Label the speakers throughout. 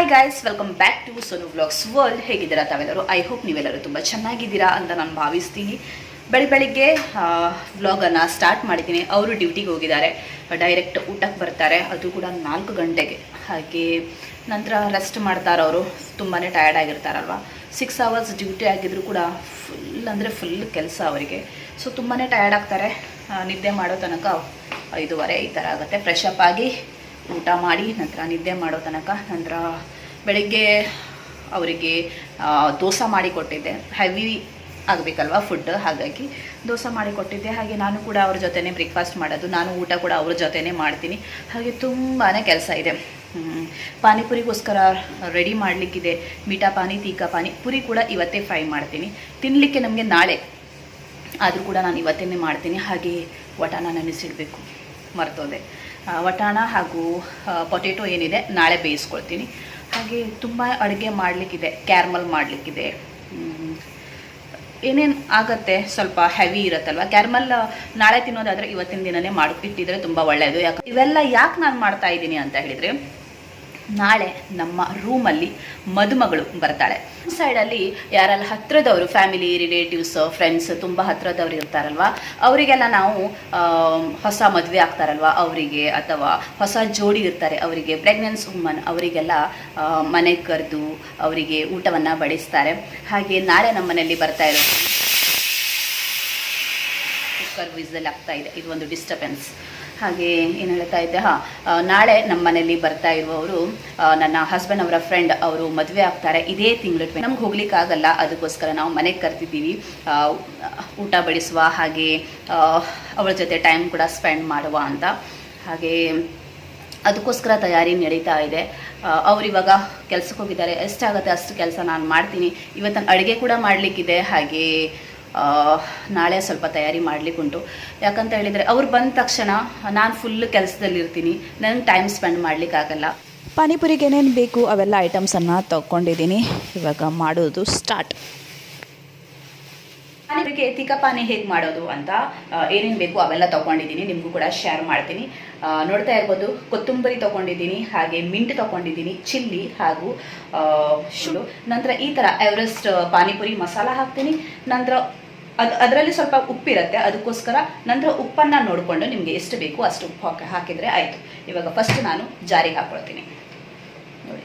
Speaker 1: Hi guys welcome back to Sonu vlogs world ಹೇಗಿದ್ದೀರಾ ತಾವೆಲ್ಲರೂ? I hope ನೀವೆಲ್ಲರೂ ತುಂಬ ಚೆನ್ನಾಗಿದ್ದೀರಾ ಅಂತ ನಾನು ಭಾವಿಸ್ತೀನಿ. ಬೆಳಿ ಬೆಳಿಗ್ಗೆ ವ್ಲಾಗನ್ನು ಸ್ಟಾರ್ಟ್ ಮಾಡಿದ್ದೀನಿ. ಅವರು ಡ್ಯೂಟಿಗೆ ಹೋಗಿದ್ದಾರೆ. ಡೈರೆಕ್ಟ್ ಊಟಕ್ಕೆ ಬರ್ತಾರೆ. ಅದು ಕೂಡ ನಾಲ್ಕು ಗಂಟೆಗೆ. ಹಾಗೆ ನಂತರ ರೆಸ್ಟ್ ಮಾಡ್ತಾರೆ ಅವರು. ತುಂಬಾ ಟಯರ್ಡ್ ಆಗಿರ್ತಾರಲ್ವ? ಸಿಕ್ಸ್ ಅವರ್ಸ್ ಡ್ಯೂಟಿ ಆಗಿದ್ರು ಕೂಡ ಫುಲ್ ಅಂದರೆ ಫುಲ್ ಕೆಲಸ ಅವರಿಗೆ. ಸೊ ತುಂಬಾ ಟಯರ್ಡ್ ಆಗ್ತಾರೆ. ನಿದ್ದೆ ಮಾಡೋ ತನಕ ಐದೂವರೆ ಈ ಥರ ಆಗುತ್ತೆ. ಫ್ರೆಶ್ ಅಪ್ ಆಗಿ ಊಟ ಮಾಡಿ ನಂತರ ನಿದ್ದೆ ಮಾಡೋ ತನಕ ನಂತರ ಬೆಳಗ್ಗೆ ಅವರಿಗೆ ದೋಸೆ ಮಾಡಿ ಕೊಟ್ಟಿದ್ದೆ. ಹೆವಿ ಆಗಬೇಕಲ್ವ ಫುಡ್ ಹಾಗಾಗಿ ದೋಸೆ ಮಾಡಿ ಕೊಟ್ಟಿದ್ದೆ. ಹಾಗೆ ನಾನು ಕೂಡ ಅವ್ರ ಜೊತೆನೇ ಬ್ರೇಕ್ಫಾಸ್ಟ್ ಮಾಡೋದು, ನಾನು ಊಟ ಕೂಡ ಅವ್ರ ಜೊತೆನೇ ಮಾಡ್ತೀನಿ. ಹಾಗೆ ತುಂಬಾ ಕೆಲಸ ಇದೆ. ಪಾನಿಪುರಿಗೋಸ್ಕರ ರೆಡಿ ಮಾಡಲಿಕ್ಕಿದೆ. ಮೀಠಾ ಪಾನಿ ತೀಖಾ ಪಾನಿ, ಪುರಿ ಕೂಡ ಇವತ್ತೇ ಫ್ರೈ ಮಾಡ್ತೀನಿ. ತಿನ್ನಲಿಕ್ಕೆ ನಮಗೆ ನಾಳೆ ಆದರೂ ಕೂಡ ನಾನು ಇವತ್ತೇ ಮಾಡ್ತೀನಿ. ಹಾಗೆ ವಟಾನ ನೆನೆಸಿಡಬೇಕು ಮರ್ತೋದೆ. ವಟಾಣ ಹಾಗೂ ಪೊಟೆಟೊ ಏನಿದೆ ನಾಳೆ ಬೇಯಿಸ್ಕೊಳ್ತೀನಿ. ಹಾಗೆ ತುಂಬ ಅಡುಗೆ ಮಾಡಲಿಕ್ಕಿದೆ, ಕ್ಯಾರ್ಮಲ್ ಮಾಡಲಿಕ್ಕಿದೆ. ಏನೇನು ಆಗುತ್ತೆ? ಸ್ವಲ್ಪ ಹೆವಿ ಇರುತ್ತಲ್ವ? ಕ್ಯಾರ್ಮಲ್ ನಾಳೆ ತಿನ್ನೋದಾದರೆ ಇವತ್ತಿನ ದಿನನೇ ಮಾಡಿಟ್ಟಿದ್ರೆ ತುಂಬ ಒಳ್ಳೆಯದು ಯಾಕೆ ಇವೆಲ್ಲ ಯಾಕೆ ನಾನು ಮಾಡ್ತಾ ಇದ್ದೀನಿ ಅಂತ ಹೇಳಿದರೆ ನಾಳೆ ನಮ್ಮ ರೂಮಲ್ಲಿ ಮದುಮಗಳು ಬರ್ತಾಳೆ. ಸೈಡಲ್ಲಿ ಯಾರೆಲ್ಲ ಹತ್ರದವರು ಫ್ಯಾಮಿಲಿ ರಿಲೇಟಿವ್ಸ್ ಫ್ರೆಂಡ್ಸ್ ತುಂಬ ಹತ್ತಿರದವ್ರು ಇರ್ತಾರಲ್ವ, ಅವರಿಗೆಲ್ಲ ನಾವು ಹೊಸ ಮದುವೆ ಆಗ್ತಾರಲ್ವ, ಅವರಿಗೆ ಅಥವಾ ಹೊಸ ಜೋಡಿ ಇರ್ತಾರೆ, ಅವರಿಗೆ ಪ್ರೆಗ್ನೆನ್ಸ್ ವುಮನ್ ಅವರಿಗೆಲ್ಲ ಮನೆ ಕರೆದು ಅವರಿಗೆ ಊಟವನ್ನು ಬಡಿಸ್ತಾರೆ. ಹಾಗೆ ನಾಳೆ ನಮ್ಮ ಮನೆಯಲ್ಲಿ ಬರ್ತಾ ಇರೋದು ಕುಕ್ಕರ್ ವಿಸಲ್ ಆಗ್ತಾ ಇದೆ. ಇದು ಒಂದು ಡಿಸ್ಟರ್ಬೆನ್ಸ್ ಹಾಗೆ ಏನು ಹೇಳ್ತಾ ಇದ್ದೆ, ಹಾಂ ನಾಳೆ ನಮ್ಮ ಮನೆಯಲ್ಲಿ ಬರ್ತಾ ಇರುವವರು ನನ್ನ ಹಸ್ಬೆಂಡ್ ಅವರ ಫ್ರೆಂಡ್ ಅವರು ಮದುವೆ ಆಗ್ತಾರೆ ಇದೇ ತಿಂಗಳು ನಮ್ಗೆ ಹೋಗ್ಲಿಕ್ಕಾಗಲ್ಲ, ಅದಕ್ಕೋಸ್ಕರ ನಾವು ಮನೆಗೆ ಕರ್ತಿದ್ದೀವಿ ಊಟ ಬಡಿಸುವ ಹಾಗೆ ಅವಳ ಜೊತೆ ಟೈಮ್ ಕೂಡ ಸ್ಪೆಂಡ್ ಮಾಡುವ ಅಂತ. ಹಾಗೆ ಅದಕ್ಕೋಸ್ಕರ ತಯಾರಿ ನಡೀತಾ ಇದೆ. ಅವರಿವಾಗ ಕೆಲ್ಸಕ್ಕೆ ಹೋಗಿದ್ದಾರೆ. ಎಷ್ಟಾಗುತ್ತೆ ಅಷ್ಟು ಕೆಲಸ ನಾನು ಮಾಡ್ತೀನಿ. ಇವತ್ತು ಅಡುಗೆ ಕೂಡ ಮಾಡಲಿಕ್ಕಿದೆ. ಹಾಗೆ ನಾಳೆ ಸ್ವಲ್ಪ ತಯಾರಿ ಮಾಡಲಿಕ್ಕುಂಟು ಯಾಕಂತ ಹೇಳಿದರೆ ಅವ್ರು ಬಂದ ತಕ್ಷಣ ನಾನು ಫುಲ್ ಕೆಲಸದಲ್ಲಿರ್ತೀನಿ. ನನಗೆ ಟೈಮ್ ಸ್ಪೆಂಡ್ ಮಾಡಲಿಕ್ಕಾಗಲ್ಲ
Speaker 2: ಪಾನಿಪುರಿಗೆ ಏನೇನು ಬೇಕು ಅವೆಲ್ಲ ಐಟಮ್ಸನ್ನು ತಗೊಂಡಿದ್ದೀನಿ ಇವಾಗ ಮಾಡೋದು ಸ್ಟಾರ್ಟ್
Speaker 1: ಪಾನಿಪುರಿಗೆ ತಿಕ್ಕ ಪಾನಿ ಹೇಗೆ ಮಾಡೋದು ಅಂತ ಏನೇನು ಬೇಕು ಅವೆಲ್ಲ ತೊಗೊಂಡಿದ್ದೀನಿ ನಿಮಗೂ ಕೂಡ ಶೇರ್ ಮಾಡ್ತೀನಿ. ನೋಡ್ತಾ ಇರ್ಬೋದು ಕೊತ್ತಂಬರಿ ತೊಗೊಂಡಿದ್ದೀನಿ ಹಾಗೆ ಮಿಂಟ್ ತೊಗೊಂಡಿದ್ದೀನಿ ಚಿಲ್ಲಿ ಹಾಗೂ ಶುಡು ನಂತರ ಈ ಥರ ಎವರೆಸ್ಟ್ ಪಾನಿಪುರಿ ಮಸಾಲ ಹಾಕ್ತೀನಿ. ನಂತರ ಅದು, ಅದರಲ್ಲಿ ಸ್ವಲ್ಪ ಉಪ್ಪಿರುತ್ತೆ. ಅದಕ್ಕೋಸ್ಕರ ನಂತರ ಉಪ್ಪನ್ನು ನೋಡಿಕೊಂಡು ನಿಮಗೆ ಎಷ್ಟು ಬೇಕು ಅಷ್ಟು ಉಪ್ಪು ಹಾಕಿ, ಹಾಕಿದರೆ ಆಯಿತು. ಇವಾಗ ಫಸ್ಟ್ ನಾನು ಜಾರಿಗೆ ಹಾಕ್ಕೊಳ್ತೀನಿ ನೋಡಿ.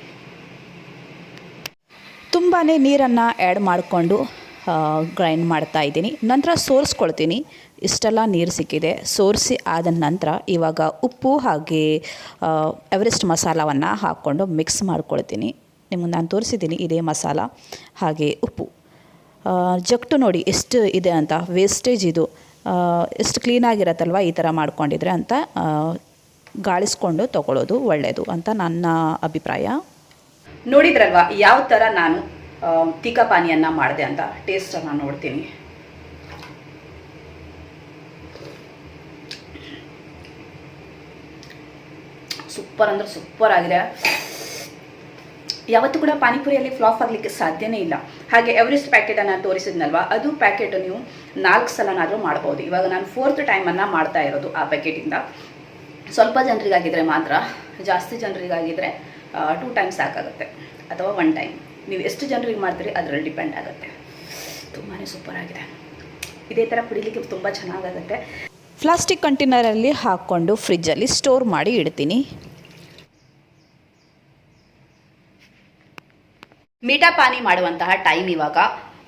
Speaker 2: ತುಂಬಾ ನೀರನ್ನು ಆ್ಯಡ್ ಮಾಡಿಕೊಂಡು ಗ್ರೈಂಡ್ ಮಾಡ್ತಾ ಇದ್ದೀನಿ. ನಂತರ ಸೋರಿಸ್ಕೊಳ್ತೀನಿ. ಇಷ್ಟೆಲ್ಲ ನೀರು ಸಿಕ್ಕಿದೆ. ಸೋರಿಸಿ ಆದ ನಂತರ ಇವಾಗ ಉಪ್ಪು ಹಾಗೆ ಎವರೆಸ್ಟ್ ಮಸಾಲವನ್ನು ಹಾಕ್ಕೊಂಡು ಮಿಕ್ಸ್ ಮಾಡ್ಕೊಳ್ತೀನಿ. ನಿಮಗೆ ನಾನು ತೋರಿಸಿದ್ದೀನಿ ಇದೇ ಮಸಾಲ, ಹಾಗೆ ಉಪ್ಪು. ಜಗ್ಟು ನೋಡಿ ಎಷ್ಟು ಇದೆ ಅಂತ ವೇಸ್ಟೇಜ್ ಇದು ಎಷ್ಟು ಕ್ಲೀನಾಗಿರತ್ತಲ್ವ ಈ ಥರ ಮಾಡ್ಕೊಂಡಿದ್ರೆ ಅಂತ ಗಾಳಿಸ್ಕೊಂಡು ತಗೊಳ್ಳೋದು ಒಳ್ಳೆಯದು ಅಂತ ನನ್ನ ಅಭಿಪ್ರಾಯ.
Speaker 1: ನೋಡಿದ್ರಲ್ವ ಯಾವ ಥರ ನಾನು ತೀಕಾ ಪಾನಿಯನ್ನ ಮಾಡಿದೆ ಅಂತ ಟೇಸ್ಟನ್ನು ನೋಡ್ತೀನಿ. ಸೂಪರ್ ಅಂದ್ರೆ ಸೂಪರ್ ಆಗಿದೆ. ಯಾವತ್ತೂ ಕೂಡ ಪಾನಿಪುರಿಯಲ್ಲಿ ಫ್ಲಾಪ್ ಆಗಲಿಕ್ಕೆ ಸಾಧ್ಯನೇ ಇಲ್ಲ. ಹಾಗೆ ಎವರೆಸ್ಟ್ ಪ್ಯಾಕೆಟನ್ನು ತೋರಿಸಿದ್ನಲ್ವಾ? ಅದು ಪ್ಯಾಕೆಟ್ ನೀವು ನಾಲ್ಕು ಸಲನಾದರೂ ಮಾಡ್ಬೋದು. ಇವಾಗ ನಾನು ಫೋರ್ತ್ ಟೈಮನ್ನು ಮಾಡ್ತಾ ಇರೋದು ಆ ಪ್ಯಾಕೆಟಿಂದ ಸ್ವಲ್ಪ ಜನರಿಗಾಗಿದ್ರೆ ಮಾತ್ರ, ಜಾಸ್ತಿ ಜನರಿಗಾಗಿದ್ರೆ ಟೂ ಟೈಮ್ ಸಾಕಾಗುತ್ತೆ. ಅಥವಾ ಒನ್ ಟೈಮ್ ನೀವು ಎಷ್ಟು ಜನರಿಗೆ ಮಾಡ್ತೀರಿ, ಅದರಲ್ಲಿ ಡಿಪೆಂಡ್ ಆಗುತ್ತೆ. ತುಂಬಾ ಸೂಪರ್ ಆಗಿದೆ. ಇದೇ ಥರ ಕುಡಿಲಿಕ್ಕೆ ತುಂಬ ಚೆನ್ನಾಗಾಗುತ್ತೆ.
Speaker 2: ಪ್ಲಾಸ್ಟಿಕ್ ಕಂಟೈನರಲ್ಲಿ ಹಾಕ್ಕೊಂಡು ಫ್ರಿಜ್ಜಲ್ಲಿ ಸ್ಟೋರ್ ಮಾಡಿ ಇಡ್ತೀನಿ.
Speaker 1: ಮೀಠಾ ಪಾನಿ ಮಾಡುವಂತಹ ಟೈಮ್ ಇವಾಗ.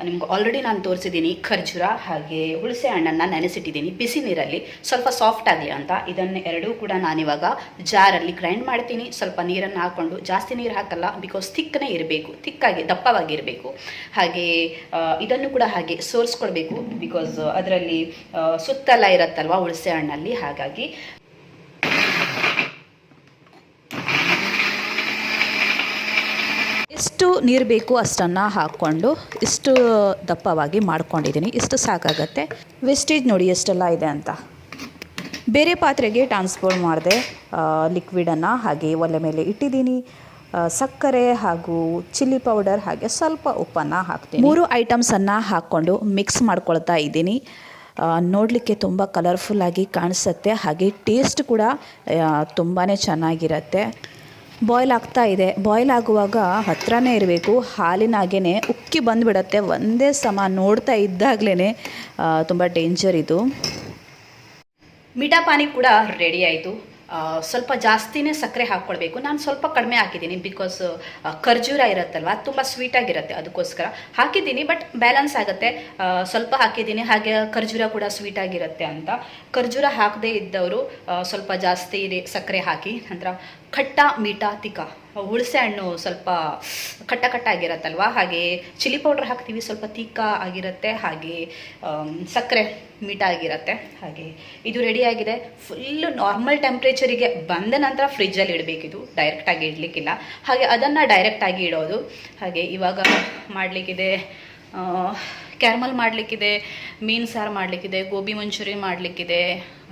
Speaker 1: ನಿಮ್ಗೆ ಆಲ್ರೆಡಿ ನಾನು ತೋರಿಸಿದ್ದೀನಿ ಖರ್ಜೂರ ಹಾಗೆ ಹುಳಸೆ ಹಣ್ಣನ್ನು ನೆನೆಸಿಟ್ಟಿದ್ದೀನಿ ಬಿಸಿ ನೀರಲ್ಲಿ ಸ್ವಲ್ಪ ಸಾಫ್ಟ್ ಆಗಲಿ ಅಂತ. ಇದನ್ನು ಎರಡೂ ಕೂಡ ನಾನಿವಾಗ ಜಾರಲ್ಲಿ ಗ್ರೈಂಡ್ ಮಾಡ್ತೀನಿ. ಸ್ವಲ್ಪ ನೀರನ್ನು ಹಾಕ್ಕೊಂಡು ಜಾಸ್ತಿ ನೀರು ಹಾಕಲ್ಲ ಬಿಕಾಸ್ ತಿಕ್ಕನೇ ಇರಬೇಕು. ಥಿಕ್ಕಾಗಿ ದಪ್ಪವಾಗಿರಬೇಕು ಹಾಗೆ ಇದನ್ನು ಕೂಡ ಹಾಗೆ ಸೋರಿಸ್ಕೊಳ್ಬೇಕು ಬಿಕಾಸ್ ಅದರಲ್ಲಿ ಸುತ್ತೆಲ್ಲ ಇರುತ್ತಲ್ವ ಹುಳಸೆ ಹಣ್ಣಲ್ಲಿ. ಹಾಗಾಗಿ
Speaker 2: ಎಷ್ಟು ನೀರು ಬೇಕು ಅಷ್ಟನ್ನು ಹಾಕ್ಕೊಂಡು ಇಷ್ಟು ದಪ್ಪವಾಗಿ ಮಾಡ್ಕೊಂಡಿದ್ದೀನಿ ಇಷ್ಟು ಸಾಕಾಗತ್ತೆ. ವೆಸ್ಟೇಜ್ ನೋಡಿ ಎಷ್ಟೆಲ್ಲ ಇದೆ ಅಂತ. ಬೇರೆ ಪಾತ್ರೆಗೆ ಟ್ರಾನ್ಸ್ಫರ್ ಮಾಡಿದೆ ಲಿಕ್ವಿಡನ್ನು ಹಾಗೆ ಒಲೆ ಮೇಲೆ ಇಟ್ಟಿದ್ದೀನಿ ಸಕ್ಕರೆ ಹಾಗೂ ಚಿಲ್ಲಿ ಪೌಡರ್ ಹಾಗೆ ಸ್ವಲ್ಪ ಉಪ್ಪನ್ನು ಹಾಕ್ತೀನಿ. ಮೂರು ಐಟಮ್ಸನ್ನು ಹಾಕ್ಕೊಂಡು ಮಿಕ್ಸ್ ಮಾಡ್ಕೊಳ್ತಾ ಇದ್ದೀನಿ. ನೋಡಲಿಕ್ಕೆ ತುಂಬ ಕಲರ್ಫುಲ್ಲಾಗಿ ಕಾಣಿಸುತ್ತೆ. ಹಾಗೆ ಟೇಸ್ಟ್ ಕೂಡ ತುಂಬಾ ಚೆನ್ನಾಗಿರುತ್ತೆ. ಬಾಯ್ಲ್ ಆಗ್ತಾ ಇದೆ. ಬಾಯ್ಲ್ ಆಗುವಾಗ ಹತ್ರನೇ ಇರಬೇಕು. ಹಾಲಿನಾಗೇ ಉಕ್ಕಿ ಬಂದುಬಿಡತ್ತೆ. ಒಂದೇ ಸಮ ನೋಡ್ತಾ ಇದ್ದಾಗಲೇ ತುಂಬ ಡೇಂಜರ್ ಇದು.
Speaker 1: ಮಿಠಾ ಪಾನಿ ಕೂಡ ರೆಡಿ ಆಯಿತು. ಸ್ವಲ್ಪ ಜಾಸ್ತಿನೇ ಸಕ್ಕರೆ ಹಾಕ್ಕೊಳ್ಬೇಕು ನಾನು ಸ್ವಲ್ಪ ಕಡಿಮೆ ಹಾಕಿದ್ದೀನಿ ಬಿಕಾಸ್ ಖರ್ಜೂರ ಇರುತ್ತಲ್ವ ತುಂಬ ಸ್ವೀಟಾಗಿರುತ್ತೆ ಅದಕ್ಕೋಸ್ಕರ. ಹಾಕಿದ್ದೀನಿ ಬಟ್ ಬ್ಯಾಲೆನ್ಸ್ ಆಗುತ್ತೆ. ಸ್ವಲ್ಪ ಹಾಕಿದ್ದೀನಿ, ಹಾಗೆ ಖರ್ಜೂರ ಕೂಡ ಸ್ವೀಟಾಗಿರುತ್ತೆ ಅಂತ. ಖರ್ಜೂರ ಹಾಕದೇ ಇದ್ದವರು ಸ್ವಲ್ಪ ಜಾಸ್ತಿ ಸಕ್ಕರೆ ಹಾಕಿ, ನಂತರ ಖಟ್ಟ ಮೀಠಾ ತಿಕ್ಕ ಹುಣಸೆ ಹಣ್ಣು ಸ್ವಲ್ಪ ಕಟ್ಟ ಕಟ್ಟ ಆಗಿರತ್ತಲ್ವ ಹಾಗೆ ಚಿಲ್ಲಿ ಪೌಡರ್ ಹಾಕ್ತೀವಿ, ಸ್ವಲ್ಪ ತೀಕ ಆಗಿರುತ್ತೆ, ಹಾಗೆ ಸಕ್ಕರೆ ಮೀಟಾಗಿರುತ್ತೆ ಹಾಗೆ ಇದು ರೆಡಿ ಆಗಿದೆ. ಫುಲ್ಲು ನಾರ್ಮಲ್ ಟೆಂಪ್ರೇಚರಿಗೆ ಬಂದ ನಂತರ ಫ್ರಿಜ್ಜಲ್ಲಿ ಇಡಬೇಕಿದು ಡೈರೆಕ್ಟಾಗಿ ಇಡಲಿಕ್ಕಿಲ್ಲ. ಹಾಗೆ ಅದನ್ನು ಡೈರೆಕ್ಟಾಗಿ ಇಡೋದು. ಹಾಗೆ ಇವಾಗ ಮಾಡಲಿಕ್ಕಿದೆ ಕ್ಯಾರ್ಮಲ್ ಮಾಡಲಿಕ್ಕಿದೆ, ಮೀನು ಸಾರು ಮಾಡಲಿಕ್ಕಿದೆ, ಗೋಬಿ ಮಂಚೂರಿ ಮಾಡಲಿಕ್ಕಿದೆ,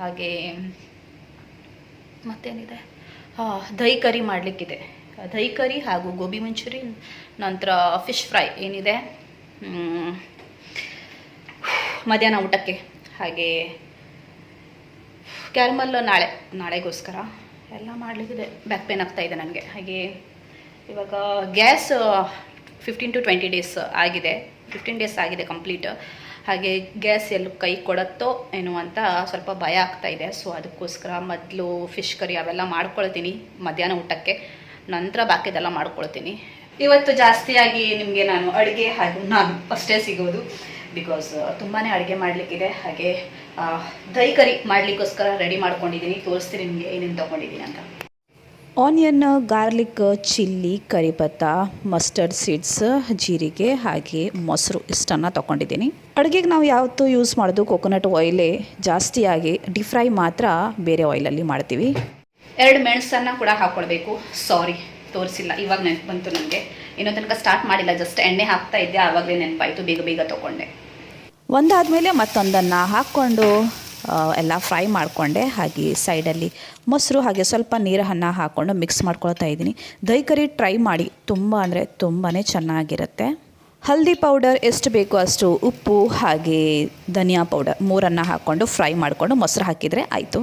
Speaker 1: ಹಾಗೆ ಮತ್ತೇನಿದೆ? ದಹಿ ಕರಿ ಮಾಡಲಿಕ್ಕಿದೆ. ದಹಿ ಕರಿ ಹಾಗೂ ಗೋಬಿ ಮಂಚೂರಿ, ನಂತರ ಫಿಶ್ ಫ್ರೈ ಏನಿದೆ? ಮಧ್ಯಾಹ್ನ ಊಟಕ್ಕೆ. ಹಾಗೆ ಕ್ಯಾರಮಲ್ ನಾಳೆ, ನಾಳೆಗೋಸ್ಕರ ಎಲ್ಲ ಮಾಡಲಿಕ್ಕಿದೆ. ಬ್ಯಾಕ್ ಪೇನ್ ಆಗ್ತಾ ಇದೆ ನನಗೆ. ಹಾಗೆ ಇವಾಗ gas fifteen to twenty days ಆಗಿದೆ. ಫಿಫ್ಟೀನ್ ಡೇಸ್ ಆಗಿದೆ ಕಂಪ್ಲೀಟ್ ಹಾಗೆ ಗ್ಯಾಸ್ ಎಲ್ಲ ಕೈ ಕೊಡತ್ತೋ ಏನು ಅಂತ ಸ್ವಲ್ಪ ಭಯ ಆಗ್ತಾ ಇದೆ. ಸೊ ಅದಕ್ಕೋಸ್ಕರ ಮೊದಲು ಫಿಶ್ ಕರಿ ಅವೆಲ್ಲ ಮಾಡ್ಕೊಳ್ತೀನಿ ಮಧ್ಯಾಹ್ನ ಊಟಕ್ಕೆ. ನಂತರ ಬಾಕಿದೆಲ್ಲ ಮಾಡ್ಕೊಳ್ತೀನಿ. ಇವತ್ತು ಜಾಸ್ತಿಯಾಗಿ ನಿಮಗೆ ನಾನು ಅಡುಗೆ ಹಾಗೂ ನಾನು ಅಷ್ಟೇ ಸಿಗೋದು. ಬಿಕಾಸ್ ತುಂಬಾ ಅಡುಗೆ ಮಾಡಲಿಕ್ಕಿದೆ. ಹಾಗೆ ದೈಕರಿ ಮಾಡಲಿಕ್ಕೋಸ್ಕರ ರೆಡಿ ಮಾಡ್ಕೊಂಡಿದ್ದೀನಿ. ತೋರಿಸ್ತೀನಿ ನಿಮಗೆ ಏನೇನು ತೊಗೊಂಡಿದ್ದೀನಿ ಅಂತ.
Speaker 2: ಆನಿಯನ್ ಗಾರ್ಲಿಕ್ ಚಿಲ್ಲಿ ಕರಿಪತ್ತ ಮಸ್ಟರ್ಡ್ ಸೀಡ್ಸ್ ಜೀರಿಗೆ, ಹಾಗೆ ಮೊಸರು ಇಷ್ಟನ್ನು ತೊಗೊಂಡಿದ್ದೀನಿ. ಅಡುಗೆಗೆ ನಾವು ಯಾವತ್ತೂ ಯೂಸ್ ಮಾಡೋದು ಕೊಕೊನಟ್ ಆಯಿಲೇ ಜಾಸ್ತಿಯಾಗಿ ಡಿಫ್ರೈ ಫ್ರೈ ಮಾತ್ರ ಬೇರೆ ಆಯಿಲಲ್ಲಿ ಮಾಡ್ತೀವಿ.
Speaker 1: ಎರಡು ಮೆಣಸನ್ನು ಕೂಡ ಹಾಕ್ಕೊಳ್ಬೇಕು ಸಾರಿ ತೋರಿಸಿಲ್ಲ. ಇವಾಗ ನೆನಪು ಬಂತು ನನಗೆ ಇನ್ನೂ ತನಕ ಸ್ಟಾರ್ಟ್ ಮಾಡಿಲ್ಲ ಜಸ್ಟ್ ಎಣ್ಣೆ ಹಾಕ್ತಾ ಇದ್ದೆ, ಆವಾಗಲೇ ನೆನಪಾಯಿತು, ಬೇಗ ಬೇಗ ತೊಗೊಂಡೆ
Speaker 2: ಒಂದಾದಮೇಲೆ ಮತ್ತೊಂದನ್ನು ಹಾಕ್ಕೊಂಡು ಎಲ್ಲ ಫ್ರೈ ಮಾಡಿಕೊಂಡೆ. ಹಾಗೆ ಸೈಡಲ್ಲಿ ಮೊಸರು, ಹಾಗೆ ಸ್ವಲ್ಪ ನೀರನ್ನು ಹಾಕ್ಕೊಂಡು ಮಿಕ್ಸ್ ಮಾಡ್ಕೊಳ್ತಾ ಇದ್ದೀನಿ. ದಯಕರಿ ಕರಿ ಟ್ರೈ ಮಾಡಿ, ತುಂಬ ಅಂದರೆ ತುಂಬಾ ಚೆನ್ನಾಗಿರುತ್ತೆ. ಹಲ್ದಿ ಪೌಡರ್ ಎಷ್ಟು ಬೇಕೋ ಅಷ್ಟು ಉಪ್ಪು, ಹಾಗೆ ಧನಿಯಾ ಪೌಡರ್ ಮೂರನ್ನು ಹಾಕ್ಕೊಂಡು ಫ್ರೈ ಮಾಡಿಕೊಂಡು ಮೊಸರು ಹಾಕಿದರೆ ಆಯಿತು.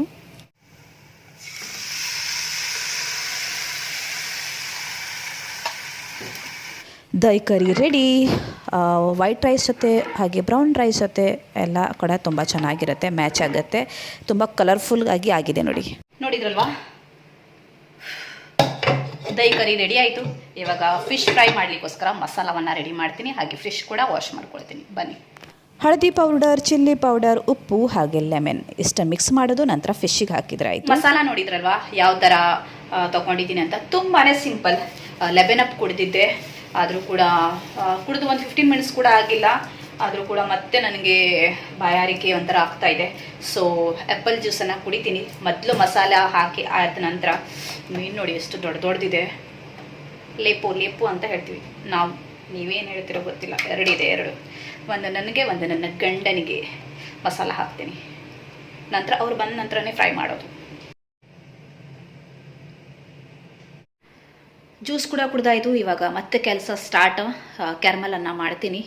Speaker 2: Dahi curry ready white rice ಜೊತೆ ಹಾಗೆ ಬ್ರೌನ್ ರೈಸ್ ಜೊತೆ ಎಲ್ಲ ಕೂಡ ತುಂಬ ಚೆನ್ನಾಗಿರುತ್ತೆ ಮ್ಯಾಚ್ ಆಗುತ್ತೆ. ತುಂಬ ಕಲರ್ಫುಲ್ ಆಗಿ ಆಗಿದೆ ನೋಡಿ.
Speaker 1: ನೋಡಿದ್ರಲ್ವಾ? ದೈ ಕರಿ ರೆಡಿ ಆಯಿತು. ಇವಾಗ ಫಿಶ್ ಫ್ರೈ ಮಾಡಲಿಕ್ಕೋಸ್ಕರ ಮಸಾಲವನ್ನು ರೆಡಿ ಮಾಡ್ತೀನಿ. ಹಾಗೆ ಫಿಶ್ ಕೂಡ ವಾಶ್ ಮಾಡ್ಕೊಳ್ತೀನಿ. ಬನ್ನಿ.
Speaker 2: ಹಳದಿ ಪೌಡರ್ ಚಿಲ್ಲಿ ಪೌಡರ್ ಉಪ್ಪು ಹಾಗೆ ಲೆಮೆನ್ ಇಷ್ಟ ಮಿಕ್ಸ್ ಮಾಡೋದು ನಂತರ ಫಿಶ್ಗೆ ಹಾಕಿದ್ರೆ ಆಯಿತು.
Speaker 1: ಮಸಾಲ ನೋಡಿದ್ರಲ್ವಾ? ಯಾವ ಥರ ತೊಗೊಂಡಿದ್ದೀನಿ ಅಂತ. ತುಂಬಾ ಸಿಂಪಲ್ ಲೆವೆನ್ ಅಪ್ ಕುಡಿದಿದ್ದೆ. ಆದರೂ ಕೂಡ ಕುಡಿದು ಒಂದು ಫಿಫ್ಟೀನ್ ಮಿನಿಟ್ಸ್ ಕೂಡ ಆಗಿಲ್ಲ. ಆದರೂ ಕೂಡ ಮತ್ತೆ ನನಗೆ ಬಾಯಾರಿಕೆ ಒಂಥರ ಆಗ್ತಾ ಇದೆ. ಸೊ ಆ್ಯಪಲ್ ಜ್ಯೂಸನ್ನು ಕುಡಿತೀನಿ. ಮೊದಲು ಮಸಾಲ ಹಾಕಿ ಆದ ನಂತರ ಮೀನು ನೋಡಿ ಎಷ್ಟು ದೊಡ್ಡ ದೊಡ್ಡದಿದೆ ಲೇಪು ಲೇಪು ಅಂತ ಹೇಳ್ತೀವಿ. ನಾವು, ನೀವೇನು ಹೇಳ್ತಿರೋ ಗೊತ್ತಿಲ್ಲ. ಎರಡಿದೆ ಎರಡು. ಒಂದು ನನಗೆ, ಒಂದು ನನ್ನ ಗಂಡನಿಗೆ ಮಸಾಲ ಹಾಕ್ತೀನಿ. ನಂತರ ಅವ್ರು ಬಂದ ನಂತರನೇ ಫ್ರೈ ಮಾಡೋದು. ಜ್ಯೂಸ್ ಕೂಡ ಕುಡ್ದಾಯಿತು. ಇವಾಗ ಮತ್ತೆ ಕೆಲಸ ಸ್ಟಾರ್ಟ್ ಕ್ಯಾರ್ಮಲನ್ನು ಮಾಡ್ತೀನಿ.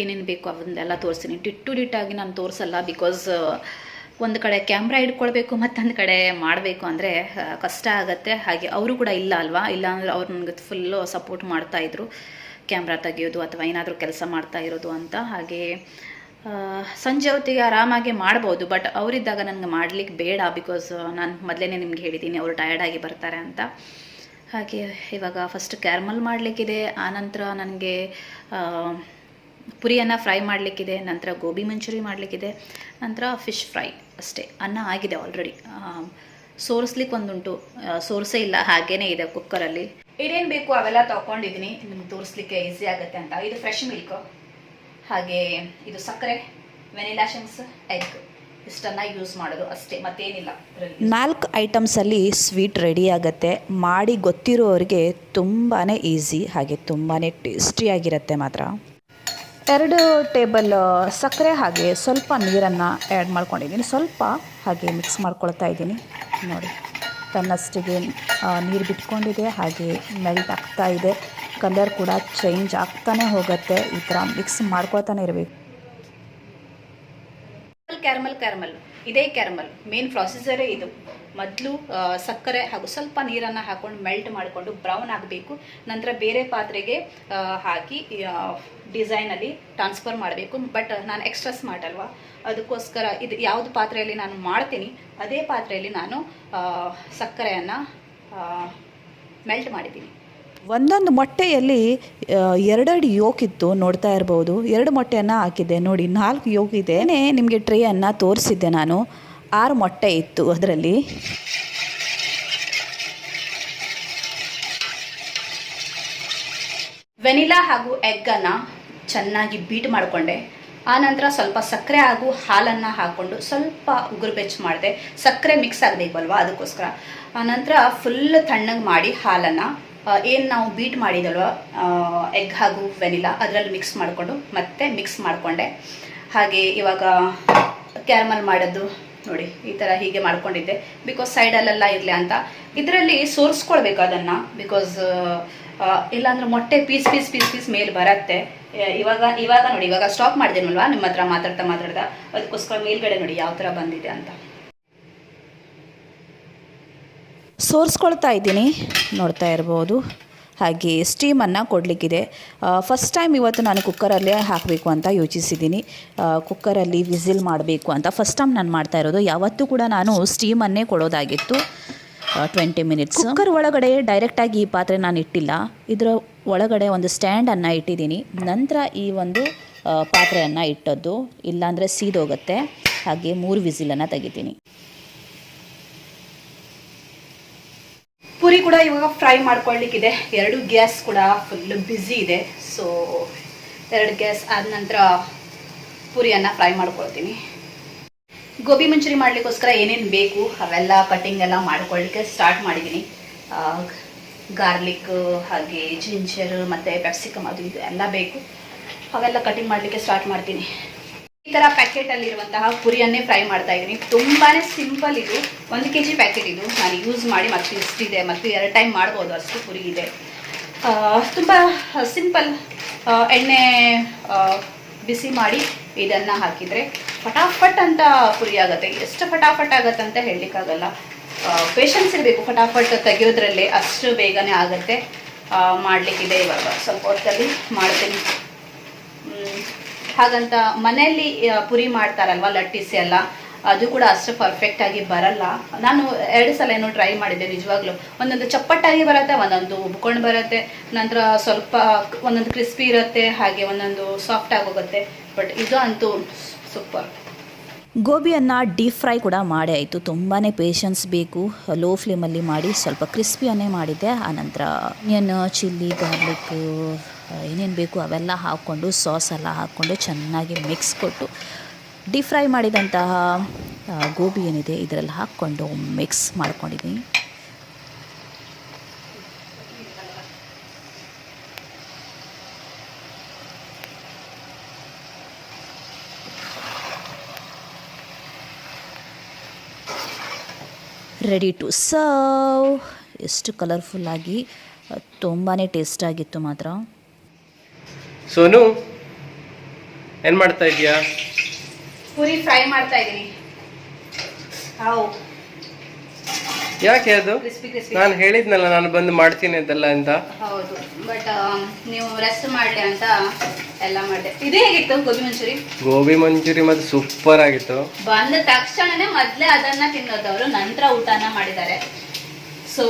Speaker 1: ಏನೇನು ಬೇಕು ಅವನ್ನೆಲ್ಲ ತೋರಿಸ್ತೀನಿ. ಡಿಟ್ಟು ಡಿಟ್ಟಾಗಿ ನಾನು ತೋರಿಸಲ್ಲ ಬಿಕಾಸ್ ಒಂದು ಕಡೆ ಕ್ಯಾಮ್ರಾ ಇಟ್ಕೊಳ್ಬೇಕು ಮತ್ತೊಂದು ಕಡೆ ಮಾಡಬೇಕು ಅಂದರೆ ಕಷ್ಟ ಆಗುತ್ತೆ. ಹಾಗೆ ಅವರು ಕೂಡ ಇಲ್ಲ ಅಲ್ವಾ? ಇಲ್ಲ ಅಂದರೆ ಅವ್ರು ನನಗೆ ಫುಲ್ಲು ಸಪೋರ್ಟ್ ಮಾಡ್ತಾಯಿದ್ರು ಕ್ಯಾಮ್ರಾ ತೆಗೆಯೋದು ಅಥವಾ ಏನಾದರೂ ಕೆಲಸ ಮಾಡ್ತಾ ಇರೋದು ಅಂತ. ಹಾಗೆ ಸಂಜೆ ಹೊತ್ತಿಗೆ ಆರಾಮಾಗಿ ಮಾಡ್ಬೋದು. ಬಟ್ ಅವರಿದ್ದಾಗ ನನಗೆ ಮಾಡ್ಲಿಕ್ಕೆ ಬೇಡ ಬಿಕಾಸ್ ನಾನು ಮೊದಲೇ ನಿಮ್ಗೆ ಹೇಳಿದ್ದೀನಿ ಅವರು ಟಯರ್ಡಾಗಿ ಬರ್ತಾರೆ ಅಂತ. ಹಾಗೆ ಇವಾಗ ಫಸ್ಟ್ ಕ್ಯಾರ್ಮಲ್ ಮಾಡಲಿಕ್ಕಿದೆ ಆನಂತರ ನನಗೆ ಪುರಿಯನ್ನು ಫ್ರೈ ಮಾಡಲಿಕ್ಕಿದೆ, ನಂತರ ಗೋಬಿ ಮಂಚೂರಿ ಮಾಡಲಿಕ್ಕಿದೆ, ನಂತರ ಫಿಶ್ ಫ್ರೈ ಅಷ್ಟೇ. ಅನ್ನ ಆಗಿದೆ ಆಲ್ರೆಡಿ ಸೋರಿಸ್ಲಿಕ್ಕೆ ಒಂದುಂಟು. ಸೋರ್ಸೇ ಇಲ್ಲ, ಹಾಗೇನೇ ಇದೆ ಕುಕ್ಕರಲ್ಲಿ ಏನೇನು ಬೇಕು ಅವೆಲ್ಲ ತಗೊಂಡಿದ್ದೀನಿ ನಿಮ್ಗೆ ತೋರಿಸ್ಲಿಕ್ಕೆ ಈಸಿ ಆಗುತ್ತೆ ಅಂತ. ಇದು ಫ್ರೆಶ್ ಮಿಲ್ಕ್ ಹಾಗೆ ಇದು ಸಕ್ಕರೆ ವೆನಿಲಾ ಶಂಕ್ಸ್ ಎಗ್ ಯೂಸ್ ಮಾಡೋದು
Speaker 2: ನಾಲ್ಕು ಐಟಮ್ಸಲ್ಲಿ ಸ್ವೀಟ್ ರೆಡಿ ಆಗುತ್ತೆ. ಮಾಡಿ ಗೊತ್ತಿರೋರಿಗೆ ತುಂಬಾ ಈಸಿ ಹಾಗೆ ತುಂಬಾ ಟೇಸ್ಟಿಯಾಗಿರುತ್ತೆ ಮಾತ್ರ. ಎರಡು ಟೇಬಲ್ ಸಕ್ಕರೆ ಹಾಗೆ ಸ್ವಲ್ಪ ನೀರನ್ನು ಆ್ಯಡ್ ಮಾಡ್ಕೊಂಡಿದ್ದೀನಿ. ಸ್ವಲ್ಪ ಹಾಗೆ ಮಿಕ್ಸ್ ಮಾಡ್ಕೊಳ್ತಾ ಇದ್ದೀನಿ. ನೋಡಿ, ತನ್ನಷ್ಟಿಗೆ ನೀರು ಬಿಟ್ಕೊಂಡಿದೆ. ಹಾಗೆ ಮೆಲ್ಟ್ ಆಗ್ತಾ ಇದೆ. ಕಲರ್ ಕೂಡ ಚೇಂಜ್ ಆಗ್ತಾನೆ ಹೋಗುತ್ತೆ. ಈ ಥರ ಮಿಕ್ಸ್ ಮಾಡ್ಕೊಳ್ತಾನೆ ಇರಬೇಕು.
Speaker 1: Caramel caramel. ಇದೇ ಕ್ಯಾರಮಲ್. ಮೇನ್ ಪ್ರೊಸೀಜರೇ ಇದು. ಮೊದಲು ಸಕ್ಕರೆ ಹಾಗೂ ಸ್ವಲ್ಪ ನೀರನ್ನು ಹಾಕೊಂಡು ಮೆಲ್ಟ್ ಮಾಡಿಕೊಂಡು ಬ್ರೌನ್ ಆಗಬೇಕು. ನಂತರ ಬೇರೆ ಪಾತ್ರೆಗೆ ಹಾಕಿ ಡಿಸೈನಲ್ಲಿ ಟ್ರಾನ್ಸ್ಫರ್ ಮಾಡಬೇಕು. ಬಟ್ ನಾನು ಎಕ್ಸ್ಟ್ರಾ ಸ್ಮಾರ್ಟ್ ಅಲ್ವಾ? ಅದಕ್ಕೋಸ್ಕರ ಇದು ಯಾವುದು ಪಾತ್ರೆಯಲ್ಲಿ ನಾನು ಮಾಡ್ತೀನಿ, ಅದೇ ಪಾತ್ರೆಯಲ್ಲಿ ನಾನು ಸಕ್ಕರೆಯನ್ನು ಮೆಲ್ಟ್ ಮಾಡಿದ್ದೀನಿ.
Speaker 2: ಒಂದೊಂದು ಮೊಟ್ಟೆಯಲ್ಲಿ ಎರಡೆರಡು ಯೋಕಿತ್ತು ನೋಡ್ತಾ ಇರ್ಬೋದು. ಎರಡು ಮೊಟ್ಟೆಯನ್ನು ಹಾಕಿದ್ದೆ ನೋಡಿ, ನಾಲ್ಕು ಯೋಕ್ ಇದೆ. ನಿಮಗೆ ಟ್ರೇಯನ್ನು ತೋರಿಸಿದ್ದೆ ನಾನು. ಆರು ಮೊಟ್ಟೆ ಇತ್ತು ಅದರಲ್ಲಿ.
Speaker 1: ವೆನಿಲಾ ಹಾಗೂ ಎಗ್ಗನ್ನು ಚೆನ್ನಾಗಿ ಬೀಟ್ ಮಾಡಿಕೊಂಡೆ. ಆನಂತರ ಸ್ವಲ್ಪ ಸಕ್ಕರೆ ಹಾಗೂ ಹಾಲನ್ನು ಹಾಕ್ಕೊಂಡು ಸ್ವಲ್ಪ ಉಗುರು ಬೆಚ್ಚು ಮಾಡಿದೆ. ಸಕ್ಕರೆ ಮಿಕ್ಸ್ ಆಗಬೇಕಲ್ವಾ ಅದಕ್ಕೋಸ್ಕರ. ಆನಂತರ ಫುಲ್ ತಣ್ಣಗೆ ಮಾಡಿ ಹಾಲನ್ನು ಏನು ನಾವು ಬೀಟ್ ಮಾಡಿದಲ್ವ ಎಗ್ ಹಾಗೂ ವೆನಿಲಾ ಅದರಲ್ಲಿ ಮಿಕ್ಸ್ ಮಾಡಿಕೊಂಡು ಮತ್ತೆ ಮಿಕ್ಸ್ ಮಾಡಿಕೊಂಡೆ. ಹಾಗೆ ಇವಾಗ ಕ್ಯಾರಮಲ್ ಮಾಡೋದು, ನೋಡಿ, ಈ ಥರ ಹೀಗೆ ಮಾಡ್ಕೊಂಡಿದ್ದೆ. ಬಿಕಾಸ್ ಸೈಡಲ್ಲೆಲ್ಲ ಇರಲಿ ಅಂತ. ಇದರಲ್ಲಿ ಸೋರಿಸ್ಕೊಳ್ಬೇಕು ಅದನ್ನು ಬಿಕಾಸ್ ಇಲ್ಲಾಂದ್ರೆ ಮೊಟ್ಟೆ ಪೀಸ್ ಪೀಸ್ ಪೀಸ್ ಪೀಸ್ ಮೇಲೆ ಬರತ್ತೆ. ಇವಾಗ ಇವಾಗ ನೋಡಿ, ಇವಾಗ ಸ್ಟಾಪ್ ಮಾಡಿದೇನಲ್ವಾ ನಿಮ್ಮ ಹತ್ರ ಮಾತಾಡ್ತಾ ಮಾತಾಡ್ತಾ. ಅದಕ್ಕೋಸ್ಕರ ಮೇಲ್ಗಡೆ ನೋಡಿ ಯಾವ ಥರ ಬಂದಿದೆ ಅಂತ.
Speaker 2: ಸೋರಿಸ್ಕೊಳ್ತಾ ಇದ್ದೀನಿ. ನೋಡ್ತಾ ಇರ್ಬೋದು. ಹಾಗೆ ಸ್ಟೀಮನ್ನು ಕೊಡಲಿಕ್ಕಿದೆ. ಫಸ್ಟ್ ಟೈಮ್ ಇವತ್ತು ನಾನು ಕುಕ್ಕರಲ್ಲೇ ಹಾಕಬೇಕು ಅಂತ ಯೋಚಿಸಿದ್ದೀನಿ. ಕುಕ್ಕರಲ್ಲಿ ವಿಸಿಲ್ ಮಾಡಬೇಕು ಅಂತ. ಫಸ್ಟ್ ಟೈಮ್ ನಾನು ಮಾಡ್ತಾ ಇರೋದು. ಯಾವತ್ತೂ ಕೂಡ ನಾನು ಸ್ಟೀಮನ್ನೇ ಕೊಡೋದಾಗಿತ್ತು. ಟ್ವೆಂಟಿ ಮಿನಿಟ್ಸ್ ಕುಕ್ಕರ್ ಒಳಗಡೆ ಡೈರೆಕ್ಟಾಗಿ ಈ ಪಾತ್ರೆ ನಾನು ಇಟ್ಟಿಲ್ಲ. ಇದರ ಒಳಗಡೆ ಒಂದು ಸ್ಟ್ಯಾಂಡನ್ನು ಇಟ್ಟಿದ್ದೀನಿ. ನಂತರ ಈ ಒಂದು ಪಾತ್ರೆಯನ್ನು ಇಟ್ಟದ್ದು. ಇಲ್ಲಾಂದರೆ ಸೀದೋಗುತ್ತೆ. ಹಾಗೆ ಮೂರು ವಿಸಿಲನ್ನು ತೆಗಿತೀನಿ.
Speaker 1: ಪುರಿ ಕೂಡ ಇವಾಗ ಫ್ರೈ ಮಾಡ್ಕೊಳ್ಳಿಕ್ಕಿದೆ. ಎರಡು ಗ್ಯಾಸ್ ಕೂಡ ಫುಲ್ ಬ್ಯುಸಿ ಇದೆ. ಸೊ ಎರಡು ಗ್ಯಾಸ್ ಆದ ನಂತರ ಪುರಿಯನ್ನು ಫ್ರೈ ಮಾಡ್ಕೊಳ್ತೀನಿ. ಗೋಬಿ ಮಂಚೂರಿ ಮಾಡಲಿಕ್ಕೋಸ್ಕರ ಏನೇನು ಬೇಕು ಅವೆಲ್ಲ ಕಟಿಂಗ್ ಎಲ್ಲ ಮಾಡ್ಕೊಳ್ಳಿಕ್ಕೆ ಸ್ಟಾರ್ಟ್ ಮಾಡಿದ್ದೀನಿ. ಗಾರ್ಲಿಕ್ ಹಾಗೆ ಜಿಂಜರ್ ಮತ್ತು ಪೆಪ್ಸಿಕಮ್ ಅದು ಇದು ಎಲ್ಲ ಬೇಕು. ಅವೆಲ್ಲ ಕಟಿಂಗ್ ಮಾಡಲಿಕ್ಕೆ ಸ್ಟಾರ್ಟ್ ಮಾಡ್ತೀನಿ. ಈ ಥರ ಪ್ಯಾಕೆಟಲ್ಲಿರುವಂತಹ ಪುರಿಯನ್ನೇ ಫ್ರೈ ಮಾಡ್ತಾ ಇದ್ದೀನಿ. ತುಂಬಾ ಸಿಂಪಲ್ ಇದು. ಒಂದು ಕೆ ಜಿ ಪ್ಯಾಕೆಟ್ ಇದು. ನಾನು ಯೂಸ್ ಮಾಡಿ ಮತ್ತೆ ಇಷ್ಟಿದೆ ಮತ್ತು ಎರಡು ಟೈಮ್ ಮಾಡ್ಬೋದು. ಅಷ್ಟು ಪುರಿ ಇದೆ. ತುಂಬಾ ಸಿಂಪಲ್ ಎಣ್ಣೆ ಬಿಸಿ ಮಾಡಿ ಇದನ್ನು ಹಾಕಿದರೆ ಫಟಾಫಟ್ ಅಂತ ಪುರಿ ಆಗುತ್ತೆ. ಎಷ್ಟು ಫಟಾಫಟ್ ಆಗುತ್ತೆ ಅಂತ ಹೇಳಲಿಕ್ಕಾಗಲ್ಲ. ಪೇಷನ್ಸ್ ಇರಬೇಕು. ಫಟಾಫಟ್ ತೆಗೆಯೋದ್ರಲ್ಲೇ ಅಷ್ಟು ಬೇಗನೆ ಆಗುತ್ತೆ. ಮಾಡಲಿಕ್ಕಿದೆ ಇವಾಗ. ಸ್ವಲ್ಪ ಹೊತ್ತಲ್ಲಿ ಮಾಡ್ತೀನಿ. ಹಾಗಂತ ಮನೆಯಲ್ಲಿ ಪುರಿ ಮಾಡ್ತಾರಲ್ವ ಲಟ್ಟಿಸಿ ಎಲ್ಲ, ಅದು ಕೂಡ ಅಷ್ಟು ಪರ್ಫೆಕ್ಟ್ ಆಗಿ ಬರಲ್ಲ. ನಾನು ಎರಡು ಸಲ ಏನೋ ಟ್ರೈ ಮಾಡಿದ್ದೆ ನಿಜವಾಗ್ಲೂ. ಒಂದೊಂದು ಚಪ್ಪಟ್ಟಾಗಿ ಬರುತ್ತೆ, ಒಂದೊಂದು ಉಬ್ಕೊಂಡು ಬರುತ್ತೆ, ನಂತರ ಸ್ವಲ್ಪ ಒಂದೊಂದು ಕ್ರಿಸ್ಪಿ ಇರುತ್ತೆ, ಹಾಗೆ ಒಂದೊಂದು ಸಾಫ್ಟ್ ಆಗೋಗುತ್ತೆ. ಬಟ್ ಇದು ಅಂತೂ ಸೂಪರ್
Speaker 2: ಗೋಬಿಯನ್ನು ಡೀಪ್ ಫ್ರೈ ಕೂಡ ಮಾಡೇ ಆಯಿತು. ತುಂಬಾ ಪೇಷನ್ಸ್ ಬೇಕು. ಲೋ ಫ್ಲೇಮಲ್ಲಿ ಮಾಡಿ ಸ್ವಲ್ಪ ಕ್ರಿಸ್ಪಿಯನ್ನೇ ಮಾಡಿದ್ದೆ. ಆನಂತರ ಆನಿಯನ್ ಚಿಲ್ಲಿ ಗಾರ್ಲಿಕ್ ಏನೇನು ಬೇಕು ಅವೆಲ್ಲ ಹಾಕ್ಕೊಂಡು ಸಾಸ್ ಎಲ್ಲ ಹಾಕ್ಕೊಂಡು ಚೆನ್ನಾಗಿ ಮಿಕ್ಸ್ ಕೊಟ್ಟು ಡೀಪ್ ಫ್ರೈ ಮಾಡಿದಂತಹ ಗೋಬಿ ಏನಿದೆ ಇದರಲ್ಲಿ ಹಾಕ್ಕೊಂಡು ಮಿಕ್ಸ್ ಮಾಡ್ಕೊಂಡಿದ್ದೀನಿ. ರೆಡಿ ಟು ಸರ್ವ್ ಎಷ್ಟು ಕಲರ್ಫುಲ್ಲಾಗಿ ತುಂಬಾ ಟೇಸ್ಟಾಗಿತ್ತು ಮಾತ್ರ.
Speaker 3: ಸೋನು ಏನ್ ಮಾಡ್ತಾ ಇದೀಯಾ
Speaker 1: ಪುರಿ ಫ್ರೈ ಮಾಡ್ತಾ ಇದೀನಿ ಹಾವು.
Speaker 3: ಯಾಕೆ ಅದು?
Speaker 1: Crispy crispy.
Speaker 3: ನಾನು ಹೇಳಿದ್ನಲ್ಲ ನಾನು ಬಂದು ಮಾಡ್ತೀನಿ ಅದೆಲ್ಲ ಅಂತ.
Speaker 1: ಹೌದು. ಬಟ್ ನೀವು ರೆಸ್ಟ್ ಮಾಡಲಿ ಅಂತ ಎಲ್ಲ ಮಾಡಿದೆ. ಇದೇ ಹೇಗಿತ್ತು ಗೋಬಿ ಮಂಚೂರಿ?
Speaker 3: ಗೋಬಿ ಮಂಚೂರಿ ಮತ್ತೆ ಸೂಪರ್ ಆಗಿತ್ತು.
Speaker 1: ಬಂದ ತಕ್ಷಣನೇ ಮೊದಲೇ ಅದನ್ನ ತಿನ್ನೋದವರು ನಂತರ ಊಟನ ಮಾಡಿದ್ದಾರೆ. ಸೊ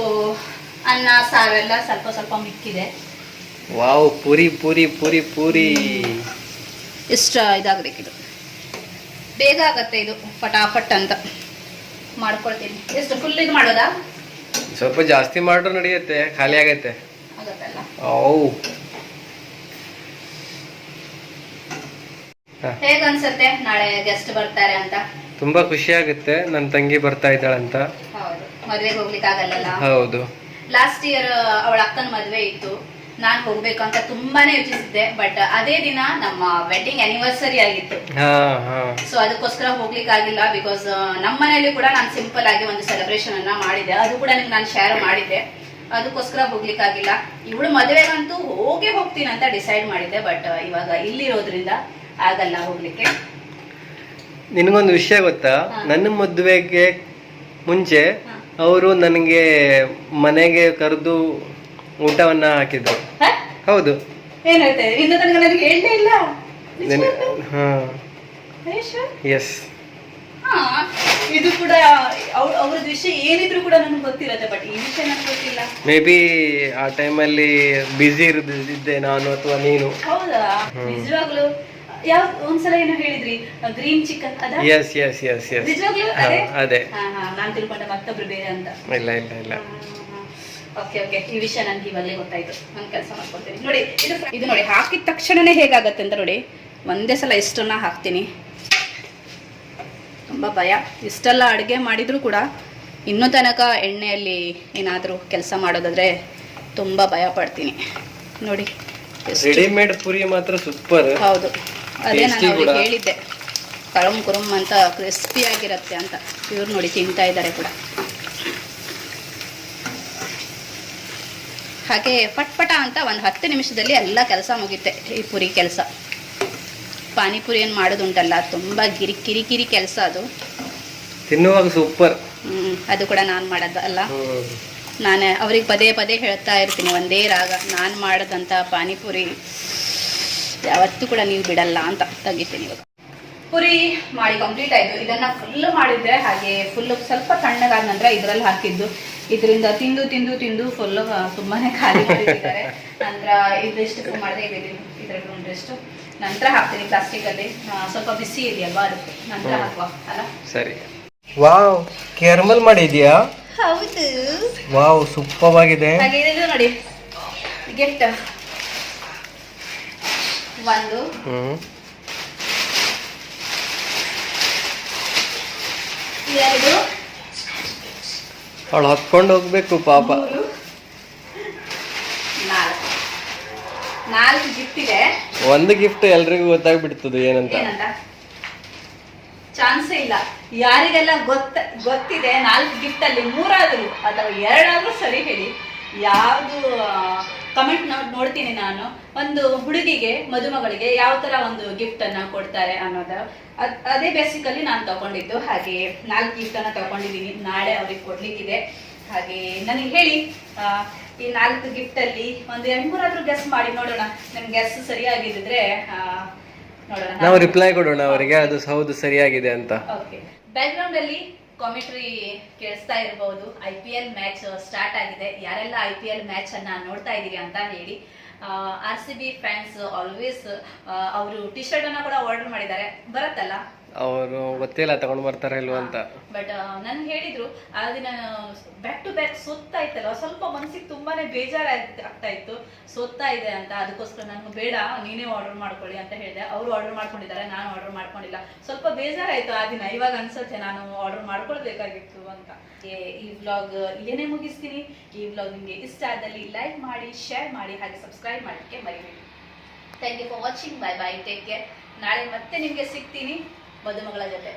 Speaker 1: ಅನ್ನ ಸಾರೆಲ್ಲ ಸ್ವಲ್ಪ ಸ್ವಲ್ಪ ಮಿಕ್ಕಿದೆ.
Speaker 3: ವಾವ್ ಪೂರಿ ಪೂರಿ ಪೂರಿ ಪೂರಿ.
Speaker 1: ಇಷ್ಟ ಇದಾಗಬೇಕಿದು ಬೇಗ ಆಗತ್ತೆ ಇದು ಫಟಾಫಟ್ ಅಂತ. ಮಾಡ್ಕೊಳ್ತೀನಿ. ಎಷ್ಟು ಫುಲ್ ಇದು ಮಾಡೋದಾ?
Speaker 3: ಸ್ವಲ್ಪ ಜಾಸ್ತಿ ಮಾಡ್ರು ನಡೆಯುತ್ತೆ ಖಾಲಿ ಆಗತ್ತೆ.
Speaker 1: ಆಗತ್ತಲ್ಲ.
Speaker 3: ಔ
Speaker 1: ಹೇಗ ಅನ್ಸತ್ತೆ ನಾಳೆ ಗೆಸ್ಟ್ ಬರ್ತಾರೆ ಅಂತ?
Speaker 3: ತುಂಬಾ ಖುಷಿ ಆಗುತ್ತೆ ನನ್ನ ತಂಗಿ ಬರ್ತಾ ಇದ್ದಾಳಂತ.
Speaker 1: ಹೌದು. ಮದ್ವೆಗೆ ಹೋಗ್ಲಿಕ್ಕೆ ಆಗಲ್ಲ
Speaker 3: ಹೌದು.
Speaker 1: ಲಾಸ್ಟ್ ಇಯರ್ ಅವಳ ಅಕ್ಕನ ಮದ್ವೆ ಇತ್ತು. ನಾನ್ ಹೋಗ್ಬೇಕು ಅಂತ ತುಂಬಾನೇ ಯೋಚಿಸಿದ್ದೆ ಬಟ್ ಅದೇ ದಿನ ನಮ್ಮ ವೆಡ್ಡಿಂಗ್ ಆನಿವರ್ಸರಿ ಆಗಿತ್ತು. ಸೊ ಅದಕ್ಕೋಸ್ಕರ ಹೋಗ್ಲಿಕ್ಕೆ ಆಗಿಲ್ಲ ಬಿಕಾಸ್ ನಮ್ಮ ಮನೆಯಲ್ಲಿ ಕೂಡ ನಾನು ಸಿಂಪಲ್ ಆಗಿ ಒಂದು ಸೆಲೆಬ್ರೇಷನ್ ಅನ್ನ ಮಾಡಿದೆ ಅದು ಕೂಡ ನಿಮ್ಗೆ ನಾನು ಶೇರ್ ಮಾಡಿದ್ದೆ. ಅದಕ್ಕೋಸ್ಕರ ಹೋಗ್ಲಿಕ್ಕೆ ಆಗಿಲ್ಲ. ಇವಳು ಮದುವೆಗಂತೂ ಹೋಗೇ ಹೋಗ್ತೀನಿ ಅಂತ ಡಿಸೈಡ್ ಮಾಡಿದ್ದೆ ಬಟ್ ಇವಾಗ ಇಲ್ಲಿರೋದ್ರಿಂದ ಆಗಲ್ಲ ಹೋಗ್ಲಿಕ್ಕೆ.
Speaker 3: ನಿನಗೊಂದು ವಿಷಯ ಗೊತ್ತಾ. ನನ್ನ ಮದುವೆಗೆ ಮುಂಚೆ ಅವರು ನನಗೆ ಮನೆಗೆ ಕರೆದು ಊಟವನ್ನ ಹಾಕಿದ್ರು? ಹೌದು.
Speaker 1: ಏನ್ ಹೇಳ್ತಾ ಇದ್ದೀರಿ? ಇನ್ನು ತನಕ ನನಗೆ ಹೇಳಲೇ ಇಲ್ಲ.
Speaker 3: ನೆನೆ- ಹಾ.
Speaker 1: ಮಹೇಶ್?
Speaker 3: ಎಸ್
Speaker 1: ಹಾ ಇದು ಕೂಡ ಅವ್ರ ಅವ್ರದ್ದು ವಿಷಯ ಏನಿದ್ರು ಕೂಡ ನನಗೆ ಗೊತ್ತಿರತ್ತೆ ಬಟ್ ಈ ವಿಷಯ ನನಗೆ ಗೊತ್ತಿಲ್ಲ.
Speaker 3: ಮೇ ಬಿ ಆ ಟೈಮಲ್ಲಿ ಬ್ಯುಸಿ ಇದ್ದೆ ನಾನು ಅಥವಾ ನೀನು.
Speaker 1: ಹೌದಾ? ನಿಜವಾಗ್ಲು? ಯಾವ ಒಂದ್ಸಲ ಏನೋ ಹೇಳಿದ್ರಿ ಗ್ರೀನ್ ಚಿಕನ್ ಅದ?
Speaker 3: ಎಸ್ ಎಸ್ ಎಸ್ ಎಸ್
Speaker 1: ನಿಜವಾಗ್ಲು? ಅದೇ?
Speaker 3: ಅದೇ.
Speaker 1: ಹಾ ಹಾ ನಾನ್ ತಿಳ್ಕೊಂಡೆ ಮತ್ತೊಬ್ರು ಬೇರೆ ಅಂತ.
Speaker 3: ಇಲ್ಲ ಇಲ್ಲ ಇಲ್ಲ.
Speaker 1: ಓಕೆ ಓಕೆ ಈ ವಿಷಯ ನನ್ಗೆ ಇವಾಗಲೇ ಗೊತ್ತಾಯ್ತು. ನಾನು ಕೆಲಸ ಮಾಡ್ಕೊತೀನಿ ನೋಡಿ ಇದು ಇದು ನೋಡಿ ಹಾಕಿದ ತಕ್ಷಣನೇ ಹೇಗಾಗತ್ತೆ ಅಂತ ನೋಡಿ ಒಂದೇ ಸಲ ಇಷ್ಟನ್ನ ಹಾಕ್ತೀನಿ. ತುಂಬ ಭಯ. ಇಷ್ಟೆಲ್ಲ ಅಡುಗೆ ಮಾಡಿದರೂ ಕೂಡ ಇನ್ನೂ ತನಕ ಎಣ್ಣೆಯಲ್ಲಿ ಏನಾದರೂ ಕೆಲಸ ಮಾಡೋದಾದ್ರೆ ತುಂಬ ಭಯ ಪಡ್ತೀನಿ. ನೋಡಿ
Speaker 3: ರೆಡಿಮೇಡ್ ಪುರಿ ಮಾತ್ರ ಸೂಪರ್
Speaker 1: ಹೌದು. ಅದೇ ನಾನು ಅವ್ರಿಗೆ ಹೇಳಿದ್ದೆ. ಕರಂ ಕುರುಮ್ ಅಂತ ಕ್ರಿಸ್ಪಿ ಆಗಿರತ್ತೆ ಅಂತ. ಇವ್ರು ನೋಡಿ ತಿಂತಾ ಇದ್ದಾರೆ ಕೂಡ. ಹಾಗೆ ಪಟ್ಪಟ ಅಂತ ಒಂದು ಹತ್ತು ನಿಮಿಷದಲ್ಲಿ ಎಲ್ಲ ಕೆಲಸ ಮುಗಿತೆ ಈ ಪುರಿ ಕೆಲಸ. ಪಾನಿಪುರಿ ಏನು ಮಾಡೋದುಂಟಲ್ಲ ತುಂಬ ಗಿರಿ ಕಿರಿ ಕೆಲಸ ಅದು.
Speaker 3: ತಿನ್ನುವಾಗ ಸೂಪರ್
Speaker 1: ಹ್ಮ್, ಅದು ಕೂಡ ನಾನು ಮಾಡೋದು ಅಲ್ಲ. ನಾನು ಅವ್ರಿಗೆ ಪದೇ ಪದೇ ಹೇಳ್ತಾ ಇರ್ತೀನಿ ಒಂದೇ ರಾಗ ನಾನು ಮಾಡಿದಂಥ ಪಾನಿಪುರಿ ಯಾವತ್ತೂ ಕೂಡ ನೀವು ಬಿಡಲ್ಲ ಅಂತ ತೆಗಿತೀನಿ ಇವಾಗ. ಪುರಿ ಮಾಡಿ ಕಂಪ್ಲೀಟ್ ಆಯಿತು. ಇದನ್ನ ಫುಲ್ ಮಾಡಿದ್ರೆ ಹಾಗೆ ಫುಲ್ ಸ್ವಲ್ಪ ತಣ್ಣಗಾದ ನಂತರ ಇದರಲ್ಲಿ ಹಾಕಿದ್ದು. ಇದರಿಂದ ತಿಂದು ತಿಂದು ತಿಂದು ಫುಲ್ ತುಂಬಾನೇ ಖಾಲಿ ಮಾಡಿದ್ದಾರೆ ನಂತರ ಇದಿಷ್ಟು ಮಾಡಿದೆ? ಇದರಲ್ಲಿ ಒಂದಿಷ್ಟು ನಂತರ ಹಾಕ್ತೀನಿ ಪ್ಲಾಸ್ಟಿಕಲ್ಲಿ ಸ್ವಲ್ಪ ಬಿಸಿ ಇದೆಯಲ್ವಾ ಅದಕ್ಕೆ ನಂತರ ಹಾಕುವ ಅಲ್ಲ?
Speaker 3: ಸರಿ. ವಾವ್ ಕೇರ್ಮಲ್ ಮಾಡಿದ್ಯಾ?
Speaker 1: ಹೌದು.
Speaker 3: ವಾವ್ ಸೂಪರ್ ಆಗಿದೆ
Speaker 1: ಹಾಗೆ ಇದು ನೋಡಿ. ಗಿಫ್ಟ್ ಒಂದು. ಎರಡು.
Speaker 3: ಅವಳು ಹತ್ಕೊಂಡು ಹೋಗ್ಬೇಕು ಪಾಪ.
Speaker 1: ನಾಲ್ಕು. ಗಿಫ್ಟ್ ಇದೆ.
Speaker 3: ಒಂದು ಗಿಫ್ಟ್ ಎಲ್ರಿಗೂ ಗೊತ್ತಾಗ್ಬಿಡ್ತದೆ ಏನಂತ.
Speaker 1: ಚಾನ್ಸೇ ಇಲ್ಲ. ಯಾರಿಗೆಲ್ಲ ಗೊತ್ತ ಗೊತ್ತಿದೆ ನಾಲ್ಕು ಗಿಫ್ಟ್ ಅಲ್ಲಿ ಮೂರಾದ್ರು ಅಥವಾ ಎರಡಾದ್ರೂ ಸರಿ ಹೇಳಿ. ಯಾವುದು ಕಮೆಂಟ್ ನೋಡ್ತೀನಿ ನಾನು. ಒಂದು ಹುಡುಗಿಗೆ ಮದುಮಗಳಿಗೆ ಯಾವ ತರ ಒಂದು ಗಿಫ್ಟ್ ಅನ್ನ ಕೊಡ್ತಾರೆ ಅನ್ನೋದು. ಅದ್- ಬೇಸಿಕಲಿ ನಾನು ತಗೊಂಡಿದ್ದು. ಹಾಗೆ ನಾಲ್ಕು ಗಿಫ್ಟ್ ಅನ್ನ ತಗೊಂಡಿದ್ದೀನಿ. ನಾಳೆ ಅವ್ರಿಗೆ ಕೊಡ್ಲಿಕ್ಕಿದೆ. ಹಾಗೆ ನನಗೆ ಹೇಳಿ ಈ ನಾಲ್ಕು ಗಿಫ್ಟ್ ಅಲ್ಲಿ ಒಂದು ಎರಡು ಮೂರಾದ್ರೂ ಗೆಸ್ ಮಾಡಿ ನೋಡೋಣ. ನಮ್ ಗೆಸ್ ಸರಿಯಾಗಿದ್ರೆ ನೋಡೋಣ.
Speaker 3: ನಾವು ರಿಪ್ಲೈ ಕೊಡೋಣ ಅವರಿಗೆ. ಅದು ಹೌದು ಸರಿಯಾಗಿದೆ ಅಂತ.
Speaker 1: ಓಕೆ ಬ್ಯಾಕ್ಗ್ರೌಂಡ್ ಅಲ್ಲಿ ಕಾಮೆಂಟ್ರಿ ಕೇಳಿಸ್ತಾ ಇರಬಹುದು I P L match start ಆಗಿದೆ. ಯಾರೆಲ್ಲ ಐ ಪಿ ಎಲ್ ಮ್ಯಾಚ್ ಅನ್ನ ನೋಡ್ತಾ ಇದೀರಿ ಅಂತ ಹೇಳಿ R C B fans always ಅವರು ಟಿ ಶರ್ಟ್ ಅನ್ನ ಕೂಡ ಆರ್ಡರ್ ಮಾಡಿದ್ದಾರೆ. ಬರತ್ತಲ್ಲ?
Speaker 3: ಅವರು ಗೊತ್ತಿಲ್ಲ ತಗೊಂಡ್ ಬರ್ತಾರ ಇಲ್ವ ಅಂತ.
Speaker 1: ಬಟ್ ನನ್ ಹೇಳಿದ್ರು, ಆ ದಿನ ಬ್ಯಾಕ್ ಟು ಬ್ಯಾಕ್ ಸೋತ್ತಾ ಇತ್ತಲ್ಲ ಸ್ವಲ್ಪ ಮನ್ಸಿಗೆ ತುಂಬಾನೇ ಬೇಜಾರ್ ಆಗ್ತಾ ಇತ್ತು ಸೋತಾ ಇದೆ ಅಂತ, ಅದಕ್ಕೋಸ್ಕರ ನಾನು ಬೇಡ, ನೀನೇ ಆರ್ಡರ್ ಮಾಡ್ಕೊಳ್ಳಿ ಅಂತ ಹೇಳಿದೆ. ಅವರು ಆರ್ಡರ್ ಮಾಡ್ಕೊಂಡಿದ್ದಾರೆ, ನಾನು ಆರ್ಡರ್ ಮಾಡ್ಕೊಂಡಿಲ್ಲ. ಸ್ವಲ್ಪ ಬೇಜಾರಾಯ್ತು ಆ ದಿನ. ಇವಾಗ ಅನ್ಸುತ್ತೆ ನಾನು ಆರ್ಡರ್ ಮಾಡ್ಕೊಳ್ಬೇಕಾಗಿತ್ತು ಅಂತ. ಈ ವ್ಲಾಗ್ ಇಲ್ಲೇನೆ ಮುಗಿಸ್ತೀನಿ. ಈ ವ್ಲಾಗ್ ನಿಮಗೆ ಇಷ್ಟ ಆದಲ್ಲಿ ಲೈಕ್ ಮಾಡಿ ಶೇರ್ ಮಾಡಿ, ಹಾಗೆ ಸಬ್ಸ್ಕ್ರೈಬ್ ಮಾಡಲಿಕ್ಕೆ ಮರಿಬೇಡಿ. Thank you for watching bye bye take care ನಾಳೆ ಮತ್ತೆ ನಿಮಗೆ ಸಿಗ್ತೀನಿ. ಮದುಮಗಳ ಜೊತೆ